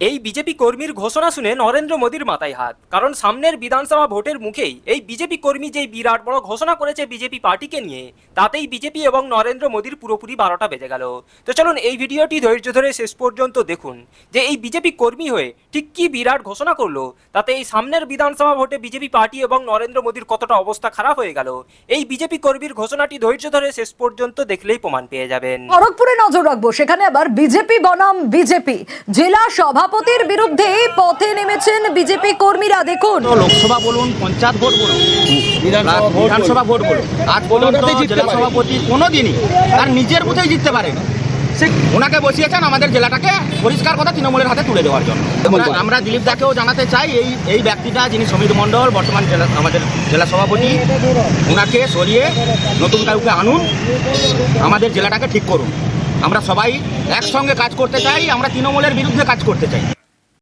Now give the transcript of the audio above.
এই বিজেপি কর্মীর ঘোষণা শুনে নরেন্দ্র মোদীর মাথায় হাত। কারণ সামনের বিধানসভা ভোটের মুখেই এই বিজেপি কর্মী যেই বিরাট বড় ঘোষণা করেছে বিজেপি পার্টিকে নিয়ে, তাতেই বিজেপি এবং নরেন্দ্র মোদীর পুরোপুরি বারোটা বেজে গেল। তো চলুন এই ভিডিওটি ধৈর্য ধরে শেষ পর্যন্ত দেখুন যে এই বিজেপি কর্মী হয়ে ঠিক কি বিরাট ঘোষণা করল, তাতে এই সামনের বিধানসভা ভোটে বিজেপি পার্টি এবং নরেন্দ্র মোদীর কতটা অবস্থা খারাপ হয়ে গেল, এই বিজেপি কর্মীর ঘোষণাটি ধৈর্য ধরে শেষ পর্যন্ত দেখলেই প্রমাণ পেয়ে যাবেন। খড়গপুরে নজর রাখব, সেখানে আবার বিজেপি বনাম বিজেপি। জেলা সভাপতির বিরুদ্ধে পথে নেমেছেন বিজেপি কর্মীরা দেখুন। লোকসভা বলুন পঞ্চায়েত ভোট বলুন বিধানসভা ভোট বলুন। আজ পর্যন্ত জেলা সভাপতি কোনোদিনই তার নিজের বুথেই জিততে পারেনি। সে ওনাকে বসিয়েছেন আমাদের জেলাটাকে পরিষ্কার কথা তৃণমূলের হাতে তুলে দেওয়ার জন্য। আমরা- আমরা দিলীপ দাকেও জানাতে চাই এই এই ব্যক্তিটা যিনি সমীর মণ্ডল বর্তমান জেলা আমাদের জেলা সভাপতি ওনাকে সরিয়ে নতুন কাউকে আনুন আমাদের জেলাটাকে ঠিক করুন। আমরা সবাই একসঙ্গে কাজ করতে চাই আমরা তৃণমূলের বিরুদ্ধে কাজ করতে চাই।